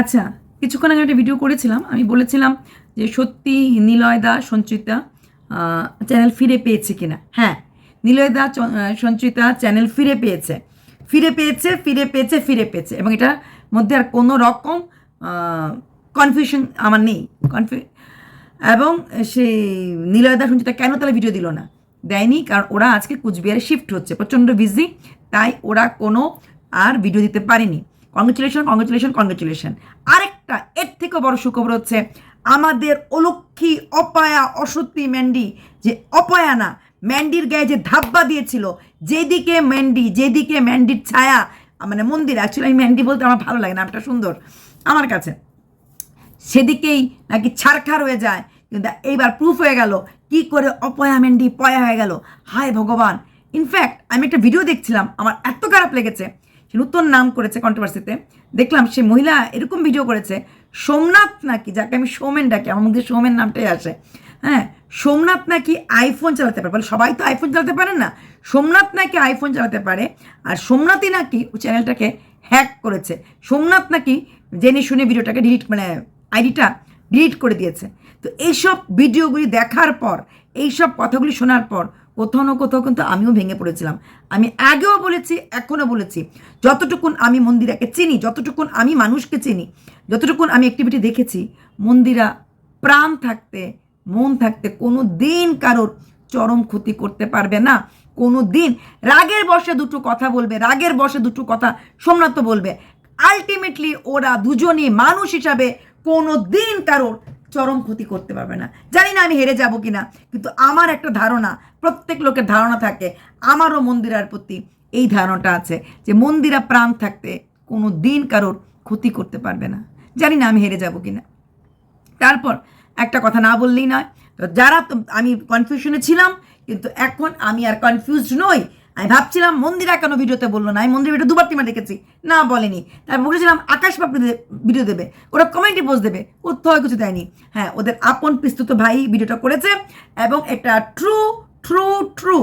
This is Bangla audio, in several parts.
আচ্ছা কিছুক্ষণ আগে একটা ভিডিও করেছিলাম, আমি বলেছিলাম যে সত্যি নিলয়দা সঞ্চিতা চ্যানেল ফিরে পেয়েছে কিনা। হ্যাঁ নিলয়দা সঞ্চিতা চ্যানেল ফিরে পেয়েছে। ফিরে পেয়েছে ফিরে পেয়েছে ফিরে পেয়েছে। এবং এটার মধ্যে আর কোনো রকম কনফিউশন আমার নেই। কনফিউ এবং সেই নিলয়দা সঞ্চিতা কেন তাহলে ভিডিও দিল না? দেয়নি, কারণ ওরা আজকে কুচবিহারে শিফট হচ্ছে, প্রচণ্ড বিজি তাই ওরা কোনো আর ভিডিও দিতে পারেনি। কংগ্রেচুলেশন কংগ্রেচুলেশন কংগ্রেচুলেশন আরেকটা, এর থেকে বড় সুখবর হচ্ছে, আমাদের অলক্ষী অপায়া অসত্যি ম্যান্ডি, যে অপয়া না, ম্যান্ডির গায়ে যে ধাব্বা দিয়েছিল, যেদিকে ম্যান্ডি, যেদিকে ম্যান্ডির ছায়া মানে মন্দির অ্যাকচুয়ালি আমি ম্যান্ডি বলতে আমার ভালো লাগে না, নামটা সুন্দর, আমার কাছে। সেদিকেই নাকি ছারখার হয়ে যায়, কিন্তু এইবার প্রুফ হয়ে গেল, কি করে অপয়া মেন্ডি পয়া হয়ে গেল। হায় ভগবান। ইনফ্যাক্ট আমি একটা ভিডিও দেখছিলাম, আমার এত খারাপ লেগেছে সে নতুন নাম করেছে কন্ট্রোভার্সিতে দেখলাম সে মহিলা এরকম ভিডিও করেছে, সোমনাথ নাকি, যাকে আমি সোমেন ডাকি, আমার মুখে সৌমেন নামটাই আসে। হ্যাঁ সোমনাথ নাকি আইফোন চালাতে পারে, বলে সবাই তো আইফোন চালাতে পারে না। সোমনাথ নাকি আইফোন চালাতে পারে, আর সোমনাথই নাকি ওই চ্যানেলটাকে হ্যাক করেছে। সোমনাথ নাকি জেনে শুনে ভিডিওটাকে ডিলিট মানে আইডিটা ডিলিট করে দিয়েছে। তো এইসব ভিডিওগুলি দেখার পর, এইসব কথাগুলি শোনার পর কোথাও না কোথাও কিন্তু আমিও ভেঙে পড়েছিলাম। আমি আগেও বলেছি, এখনও বলেছি, যতটুকুন আমি মন্দিরাকে চিনি, যতটুকুন আমি মানুষকে চিনি, যতটুকুন আমি অ্যাক্টিভিটি দেখেছি, মন্দিরা প্রাণ থাকতে, মন থাকতে কোনো দিন কারোর চরম ক্ষতি করতে পারবে না। কোনো দিন রাগের বসে দুটো কথা বলবে, রাগের বসে দুটো কথা সোমনাথ বলবে। আলটিমেটলি ওরা দুজনই মানুষ হিসাবে কোনো দিন কারোর চরম ক্ষতি করতে পারবে না। জানি না আমি হেরে যাব কিনা, কিন্তু আমার একটা ধারণা, প্রত্যেক লোকের ধারণা থাকে, আমারও মন্দিরার প্রতি এই ধারণাটা আছে যে মন্দিরা প্রাণ থাকতে কোনো দিন কারোর ক্ষতি করতে পারবে না। জানি না আমি হেরে যাব কি না তারপর একটা কথা না বললেই নয় যারা আমি কনফিউশনে ছিলাম কিন্তু এখন আমি আর কনফিউজড নই আমি ভাবছিলাম মন্দিরা কেন ভিডিওতে বলল না? আমি মন্দির ভিডিও দুবার তিনবার দেখেছি। না বলেনি। তারপর বলেছিলাম, আকাশ বাপি ভিডিও দেবে। ওরা কমেন্টে পোস্ট দেবে। কোথাও কিছু দেয়নি। হ্যাঁ ওদের আপন পিস্তুত ভাই ভিডিওটা করেছে এবং এটা ট্রু ট্রু ট্রু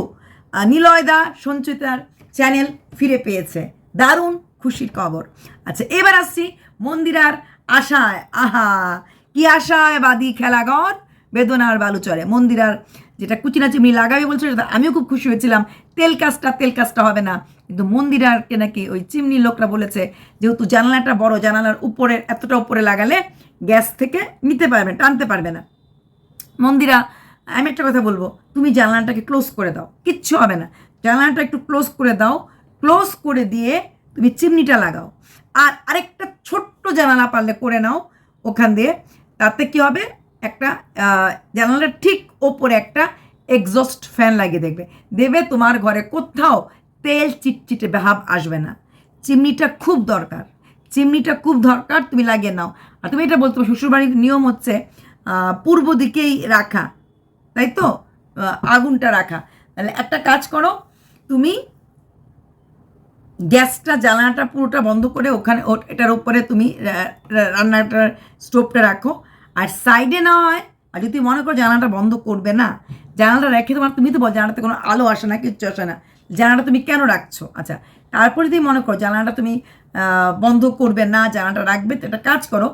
নিলয়দা সঞ্চিতার চ্যানেল ফিরে পেয়েছে। দারুণ খুশির খবর। আচ্ছা এবার আসছি মন্দিরার আশায়। আহা, কি আশায় বাদি খেলাঘর। বেদনার বালুচরে। মন্দিরার যেটা কুচিনা চিমনি লাগাবে বলছিল আমিও খুব খুশি হয়েছিলাম। তেল কাজটা তেল কাজটা হবে না। কিন্তু মন্দির মন্দিরারকে নাকি ওই চিমনি লোকরা বলেছে, যেহেতু জানালাটা বড়, জানালার উপরে এতটা উপরে লাগালে গ্যাস থেকে নিতে পারবে, টানতে পারবে না। মন্দিরা, আমি একটা কথা বলব, তুমি জানলাটাকে ক্লোজ করে দাও, কিচ্ছু হবে না। জানলাটা একটু ক্লোজ করে দাও, ক্লোজ করে দিয়ে তুমি চিমনিটা লাগাও। আর আরেকটা ছোট্ট জানালা পারলে করে নাও, ওখান দিয়ে। তাতে কি হবে? একটা জানালার ঠিক ওপরে একটা এক্সস্ট ফ্যান লাগিয়ে দেখবে। দেবে তোমার ঘরে কোথাও তেল চিটচিটে ভাব আসবে না। চিমনিটা খুব দরকার। চিমনিটা খুব দরকার, তুমি লাগিয়ে নাও। আর তুমি এটা বলতে শ্বশুরবাড়ির নিয়ম হচ্ছে পূর্ব দিকেই রাখা। তাই তো? আগুনটা রাখা। তাহলে একটা কাজ করো, তুমি গ্যাসটা, জ্বালানাটা পুরোটা বন্ধ করে ওখানে এটার উপরে তুমি রান্নাটার স্টোভটা রাখো। আর সাইডে না হয় আর যদি মনে করো জানালাটা বন্ধ করবে না, জানালাটা রেখে তোমার, তুমি তো বল জানালাতে কোনো আলো আসে না, কিচ্ছু আসে না, জানালাটা তুমি কেন রাখছো? আচ্ছা তারপরে যদি মনে করো জানালাটা তুমি বন্ধ করবে না, জানালাটা রাখবে, তো একটা কাজ করো,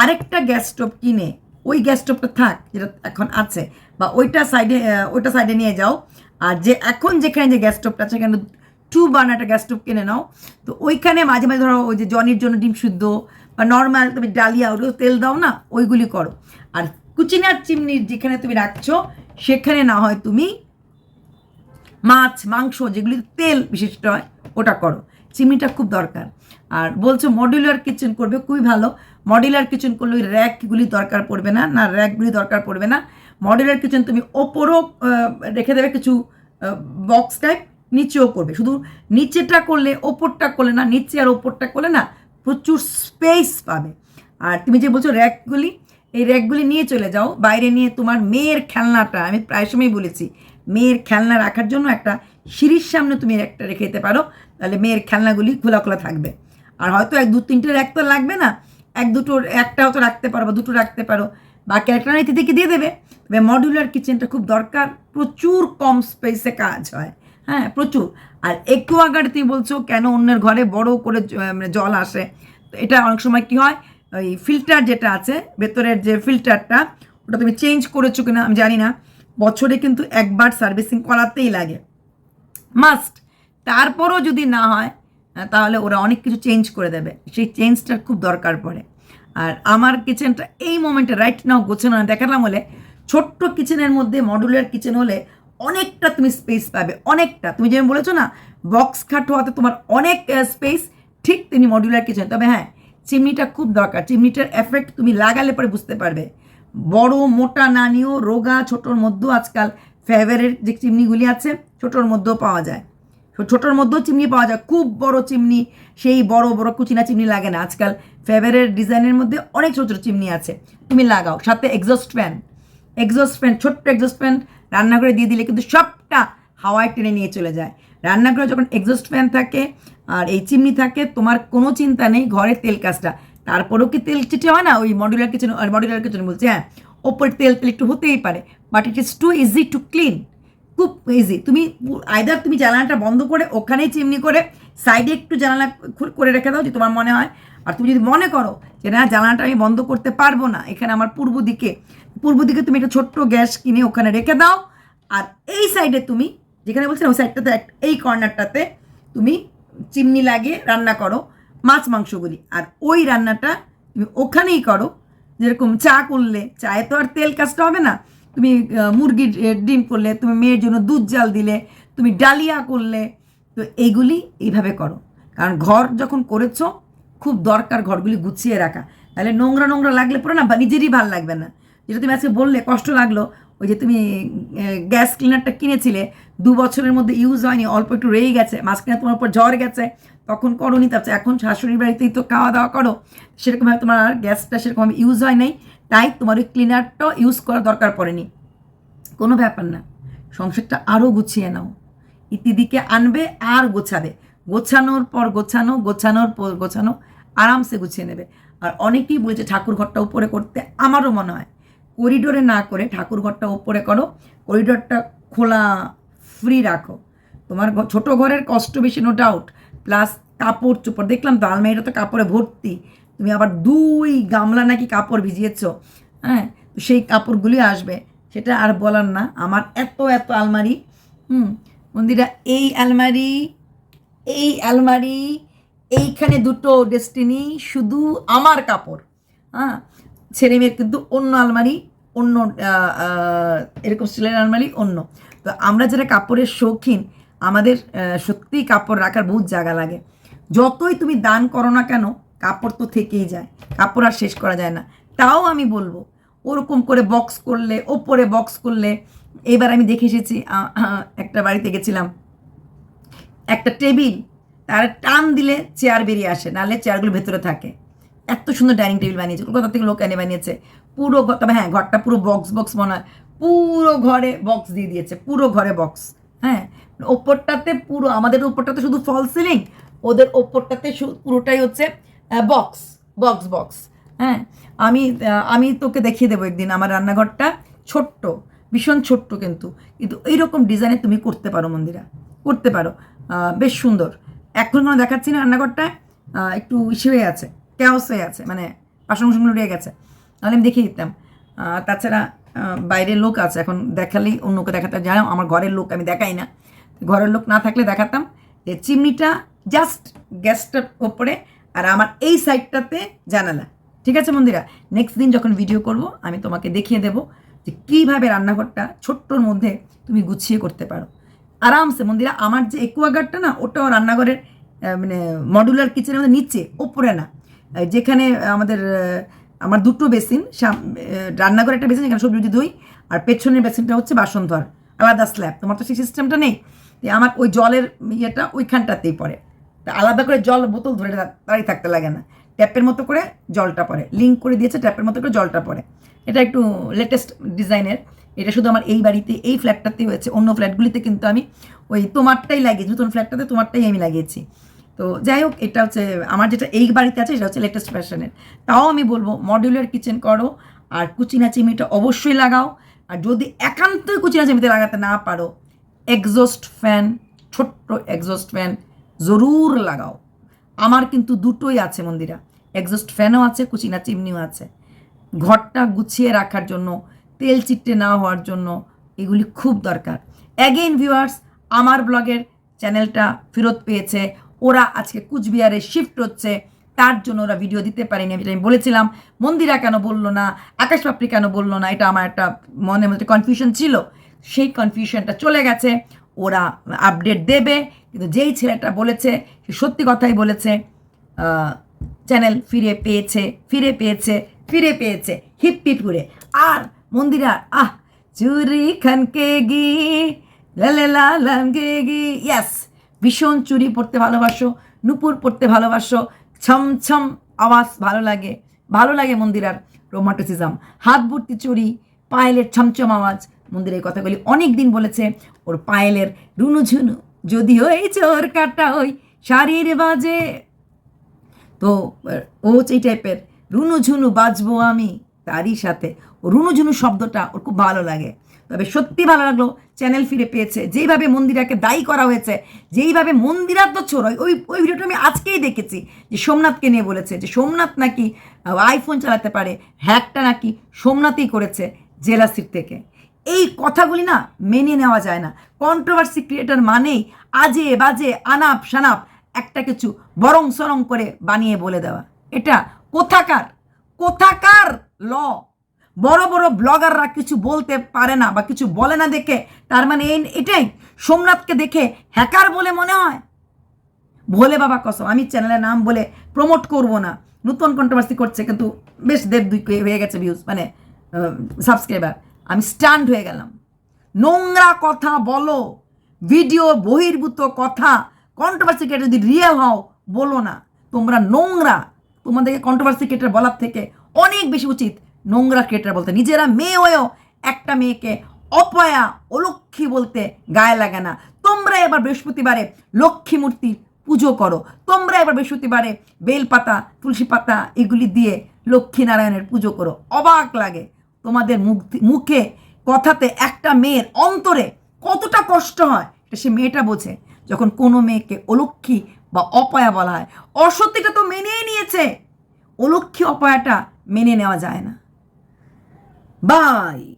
আরেকটা গ্যাস স্টোভ কিনে, ওই গ্যাস স্টোভটা থাক, যেটা এখন আছে, বা ওইটা সাইডে ওইটা সাইডে নিয়ে যাও, আর যে এখন যেখানে যে গ্যাস স্টোভটা আছে, সেখানে টু বার্নার একটা গ্যাস স্টোভ কিনে নাও, তো ওইখানে মাঝে মাঝে ধরো ওই যে জনির জন্য ডিম শুদ্ধ বা নর্মাল তুমি ডালিয়া ওগুলো তেল দাও না, ওইগুলি করো, আর কুচিনার চিমনির যেখানে তুমি রাখছো, সেখানে না হয় তুমি মাছ, মাংস, যেগুলি তেল বিশিষ্ট হয়, ওটা করো। চিমনিটা খুব দরকার। আর বলছো মডিউলার কিচেন করবে, খুবই ভালো। মডিউলার কিচেন করলে ওই র্যাকগুলি দরকার পড়বে না না র্যাকগুলি দরকার পড়বে না। মডিউলার কিচেন তুমি ওপরও রেখে দেবে কিছু বক্স টাইপ নিচেও করবে। শুধু নিচেটা করলে, ওপরটা করলে না, নিচে আর ওপরটা করলে না প্রচুর স্পেস পাবে। আর তুমি যে বলছো র্যাকগুলি এই র্যাকগুলি নিয়ে চলে যাও। বাইরে নিয়ে তোমার মেয়ের খেলনাটা, আমি প্রায় সময় বলেছি, মেয়ের খেলনা রাখার জন্য একটা সিঁড়ির সামনে তুমি একটা রেখে দিতে পারো, তাহলে মেয়ের খেলনাগুলি খোলা খোলা থাকবে। আর হয়তো এক দু তিনটে র্যাক তো লাগবে না, এক দুটো একটাও তো রাখতে পারো বা দুটো রাখতে পারো, বাকি একটা থেকে দিয়ে দেবে। তবে মডিউলার কিচেনটা খুব দরকার, প্রচুর কম স্পেসে কাজ হয়। হ্যাঁ প্রচুর। আর একটু আগারে তুমি বলছো, কেন অন্যের ঘরে বড় করে মানে জল আসে? এটা অনেক সময় কি হয় ওই ফিল্টার যেটা আছে, ভেতরের যে ফিল্টারটা ওটা তুমি চেঞ্জ করেছ কিনা আমি জানি না। বছরে কিন্তু একবার সার্ভিসিং করাতেই লাগে। মাস্ট তারপরও যদি না হয় তাহলে ওরা অনেক কিছু চেঞ্জ করে দেবে। সেই চেঞ্জটার খুব দরকার পড়ে। আর আমার কিচেনটা এই মোমেন্টে রাইট নাও গোছানো না, দেখালাম হলে ছোট্ট কিচেনের মধ্যে মডুলার কিচেন হলে অনেকটা তুমি স্পেস পাবে, অনেকটা। তুমি যেমন বলেছ না বক্স খাট হওয়াতে তোমার অনেক স্পেস ঠিক তিনি মডুলার কিচেন তবে হ্যাঁ চিমনিটা খুব দরকার। চিমনিটার এফেক্ট তুমি লাগালে পরে বুঝতে পারবে। বড়, মোটা না নিয়েও রোগা, ছোটোর মধ্যেও আজকাল ফেভারের যে চিমনিগুলি আছে, ছোটোর মধ্যেও পাওয়া যায়। ছোটোর মধ্যেও চিমনি পাওয়া যায়। খুব বড় চিমনি, সেই বড় বড় কুচিনা চিমনি লাগে না। আজকাল ফেভারের ডিজাইনের মধ্যে অনেক ছোটো ছোটো চিমনি আছে। তুমি লাগাও। সাথে এক্সস্ট ফ্যান এক্সস্ট ফ্যান ছোট্ট এক্সস্ট ফ্যান রান্নাঘরে দিয়ে দিলে কিন্তু সবটা হাওয়ায় টেনে নিয়ে চলে যায়। রান্নাঘরে যখন এক্সস্ট ফ্যান থাকে আর এই চিমনি থাকে, তোমার কোনো চিন্তা নেই, ঘরের তেল কাজটা। তারপরেও কি তেল চিটে হয় না? ওই মডুলার কিচেন মডুলার কিচেন বলছি হ্যাঁ। ওপর তেল তেল একটু হতেই পারে but it is too easy to clean খুব ইজি তুমি আইদার তুমি জানালাটা বন্ধ করে, ওখানেই চিমনি করে সাইডে একটু জানালা করে রেখে দাও, যে তোমার মনে হয়। আর তুমি যদি মনে করো যে, না, জানালাটা আমি বন্ধ করতে পারব না, এখানে আমার পূর্ব দিকে পূর্ব দিকে তুমি একটা ছোট্ট গ্যাস কিনে ওখানে রেখে দাও। আর এই সাইডে তুমি, যেখানে বলছিলাম, ওই সাইডটাতে এই কর্নারটাতে তুমি চিমনি লাগিয়ে রান্না করো, মাছ মাংসগুলি। আর ওই রান্নাটা তুমি ওখানেই করো। যেরকম চা করলে, চায়ে তো আর তেল কাজটা হবে না। তুমি মুরগির ডিম করলে, তুমি মেয়ের জন্য দুধ জাল দিলে, তুমি ডালিয়া করলে, তো এইগুলি এইভাবে করো। কারণ ঘর যখন করেছ, খুব দরকার ঘরগুলি গুছিয়ে রাখা। তাহলে নোংরা নোংরা লাগলে পরে না নিজেরই ভালো লাগবে না। যেটা তুমি আজকে বললে, কষ্ট লাগল ওই যে তুমি গ্যাস ক্লিনারটা কিনেছিলে, দু বছরের মধ্যে ইউজ হয়নি, অল্প একটু রয়ে গেছে, মাঝখানে তোমার উপর জ্বর গেছে, তখন করোনি, তারপর এখন শাশুড়ির বাড়িতেই তো খাওয়া দাওয়া করো সেরকমভাবে তোমার আর গ্যাসটা সেরকমভাবে ইউজ হয় নাই, তাই তোমার ওই ক্লিনারটাও ইউজ করার দরকার পড়েনি। কোনো ব্যাপার না, সংসারটা আরও গুছিয়ে নাও, ইতিদিকে আনবে আর গোছাবে, গোছানোর পর গোছানো, গোছানোর পর গোছানো, আরামসে গুছিয়ে নেবে। আর অনেকেই বলছে ঠাকুর ঘরটা উপরে করতে আমারও মনে হয় করিডোরে না করে ঠাকুর ঘরটা উপরে করো, করিডোরটা খোলা ফ্রি রাখো। তোমার ছোট ঘরের কষ্ট বেশি নো ডাউট প্লাস কাপড় চোপড়, দেখলাম তো আলমারিটা তো কাপড়ে ভর্তি। তুমি আবার দুই গামলা নাকি কাপড় ভিজিয়েছ হ্যাঁ? সেই কাপড়গুলি আসবে। সেটা আর বলার না, আমার এত এত আলমারি, হুম? মন্দিরা, এই আলমারি এই আলমারি, এইখানে দুটো ডেস্টিনি শুধু আমার কাপড় হ্যাঁ? ছেলে মেয়ের কিন্তু অন্য আলমারি, অন্য এরকম স্টিলের আলমারি অন্য। তো আমরা যারা কাপড়ের শৌখিন, আমাদের সত্যিই কাপড় রাখার বহুত জায়গা লাগে। যতই তুমি দান করো না কেন, কাপড় তো থেকেই যায়, কাপড় আর শেষ করা যায় না। তাও আমি বলব, ওরকম করে বক্স করলে, ওপরে বক্স করলে, এবার আমি দেখে এসেছি একটা বাড়িতে গেছিলাম। একটা টেবিল, তার টান দিলে চেয়ার বেরিয়ে আসে, নাহলে চেয়ারগুলো ভেতরে থাকে। এত সুন্দর ডাইনিং টেবিল বানিয়েছে, কলকাতা থেকে লোক এনে বানিয়েছে। পুরো তবে হ্যাঁ ঘরটা পুরো বক্স বক্স হয়। পুরো ঘরে বক্স দিয়ে দিয়েছে, পুরো ঘরে বক্স হ্যাঁ ওপরটাতে পুরো, আমাদের ওপরটাতে শুধু ফল সিলিং ওদের ওপরটাতে পুরোটাই হচ্ছে বক্স বক্স বক্স হ্যাঁ আমি আমি তোকে দেখিয়ে দেবো একদিন আমার রান্নাঘরটা, ছোট্ট, ভীষণ ছোট্ট কিন্তু। কিন্তু এইরকম ডিজাইনে তুমি করতে পারো মন্দিরা, করতে পারো। বেশ সুন্দর। এখন কোনো দেখাচ্ছি না রান্নাঘরটা একটু ইসে হয়ে আছে। ক্যাওস হয়ে আছে মানে কুসনগুলো রয়ে গেছে। তাহলে আমি দেখিয়ে দিতাম। তাছাড়া বাইরের লোক আছে, এখন দেখালেই অন্যকে দেখাতে জানো আমার ঘরের লোক আমি দেখাই না। ঘরের লোক না থাকলে দেখাতাম যে চিমনিটা জাস্ট গ্যাসটার ওপরে আর আমার এই সাইডটাতে জানালা। ঠিক আছে মন্দিরা নেক্সট দিন যখন ভিডিও করব, আমি তোমাকে দেখিয়ে দেব যে কীভাবে রান্নাঘরটা ছোট্টর মধ্যে তুমি গুছিয়ে করতে পারো। আরামসে মন্দিরা আমার যে একুয়াগারটা না, ওটাও রান্নাঘরের মানে মডুলার কিচেনের মধ্যে নিচে, ওপরে না। যেখানে আমাদের আমার দুটো বেসিন রান্নাঘরে একটা বেসিন, যেখানে সবজি ধুই, আর পেছনের বেসিনটা হচ্ছে বাসন ধোয়ার আলাদা স্ল্যাব। তোমার তো সেই সিস্টেমটা নেই। আমার ওই জলের ইয়েটা ওইখানটাতেই পড়ে। তা আলাদা করে জল বোতল ধরে দাঁড়িয়ে থাকতে লাগে না। ট্যাপের মতো করে জলটা পড়ে। লিঙ্ক করে দিয়েছে, ট্যাপের মতো করে জলটা পড়ে। এটা একটু লেটেস্ট ডিজাইনের। এটা শুধু আমার এই বাড়িতে, এই ফ্ল্যাটটাতেই হয়েছে। অন্য ফ্ল্যাটগুলিতে কিন্তু আমি ওই তোমারটাই লাগিয়েছি। নতুন ফ্ল্যাটটাতে তোমারটাই আমি লাগিয়েছি। তো যাই হোক, এটা হচ্ছে আমার যেটা এই বাড়িতে আছে, সেটা হচ্ছে লেটেস্ট ফ্যাশনের তাও আমি বলব মডিউলার কিচেন করো, আর কুচিনা চিমিটা অবশ্যই লাগাও। আর যদি একান্তই কুচিনা চিমিতে লাগাতে না পারো এক্সস্ট ফ্যান ছোট্ট এক্সস্ট ফ্যান জরুর লাগাও। আমার কিন্তু দুটোই আছে মন্দিরা। এক্সস্ট ফ্যানও আছে, কুচিনা চিমনিও আছে। ঘরটা গুছিয়ে রাখার জন্য, তেল চিটে না হওয়ার জন্য এগুলি খুব দরকার। অ্যাগেইন ভিউয়ার্স আমার ব্লগের চ্যানেলটা ফেরত পেয়েছে ওরা আজকে কুচবিহারে শিফট হচ্ছে তার জন্য ওরা ভিডিও দিতে পারেনি আমি আমি বলেছিলাম মন্দিরা কেন বলল না আকাশ পাপড়ি কেন বলল না এটা আমার একটা মনের মধ্যে কনফিউশন ছিল সেই কনফিউশনটা চলে গেছে ওরা আপডেট দেবে কিন্তু যেই ছেলেটা বলেছে সে সত্যি কথাই বলেছে চ্যানেল ফিরে পেয়েছে ফিরে পেয়েছে ফিরে পেয়েছে হিপ হিপ করে আর মন্দিরা আহ চুরি খানকে গি লালে লালকে গি ইয়াস ভীষণ চুরি পড়তে ভালোবাসো, নুপুর পড়তে ভালোবাসো, ছম ছম আওয়াজ ভালো লাগে ভালো লাগে মন্দিরার রোমান্টিসিজম হাত ভর্তি চুরি, পায়েলের ছমছম আওয়াজ মন্দিরের কথাগুলি অনেক দিন বলেছে, ওর পায়েলের রুনু ঝুনু যদি ওই চোর কাটা ওই শাড়ির বাজে। তো ও এই টাইপের রুনু ঝুনু বাজবো আমি। তারই সাথে ও রুনু ঝুনু শব্দটা ওর খুব ভালো লাগে। তবে সত্যি ভালো লাগল চ্যানেল ফিরে পেয়েছে। যেইভাবে মন্দিরাকে দায়ী করা হয়েছে, যেইভাবে মন্দিরার তো চোর ওই ওই ভিডিওটা আমি আজকেই দেখেছি যে সোমনাথকে নিয়ে বলেছে যে সোমনাথ নাকি আইফোন চালাতে পারে হ্যাকটা নাকি সোমনাথই করেছে জেলাসির থেকে। এই কথাগুলি না মেনে নেওয়া যায় না। কন্ট্রোভার্সি ক্রিয়েটার মানেই আজে বাজে আনাপ সানাপ একটা কিছু বরং সরং করে বানিয়ে বলে দেওয়া। এটা কোথাকার কোথাকার ল। বড় বড় ব্লগাররা কিছু বলতে পারে না বা কিছু বলে না দেখে, তার মানে এই এটাই। সোমনাথকে দেখে হ্যাকার বলে মনে হয়? ভোলে বাবা কসম, আমি চ্যানেলের নাম বলে প্রমোট করব না। নতুন কন্ট্রোভার্সি করছে, কিন্তু বেশ দেড় দুই হয়ে গেছে ভিউজ মানে সাবস্ক্রাইবার আমি স্ট্যান্ড হয়ে গেলাম। নোংরা কথা বলো ভিডিও বহির্ভূত কথা কন্ট্রোভার্সি কেটে যদি রিয়েল হও, বলো না। তোমরা নোংরা। তোমাদেরকে কন্ট্রোভার্সি কেটার বলার থেকে অনেক বেশি উচিত নোংরা ক্রিয়েটার বলতে। নিজেরা মেয়ে হয়েও একটা মেয়েকে অপয়া অলক্ষী বলতে গায়ে লাগে না। তোমরা এবার বৃহস্পতিবারে লক্ষ্মী মূর্তি পুজো করো। তোমরা এবার বৃহস্পতিবারে বেলপাতা তুলসী পাতা এগুলি দিয়ে লক্ষ্মী নারায়ণের পুজো করো। অবাক লাগে তোমাদের মুখ মুখে কথাতে একটা মেয়ের অন্তরে কতটা কষ্ট হয়, এটা সে মেয়েটা বোঝে। যখন কোনো মেয়েকে অলক্ষী বা অপয়া বলা হয়। অসত্যিটা তো মেনেই নিয়েছে। অলক্ষী অপয়াটা মেনে নেওয়া যায় না। বাই।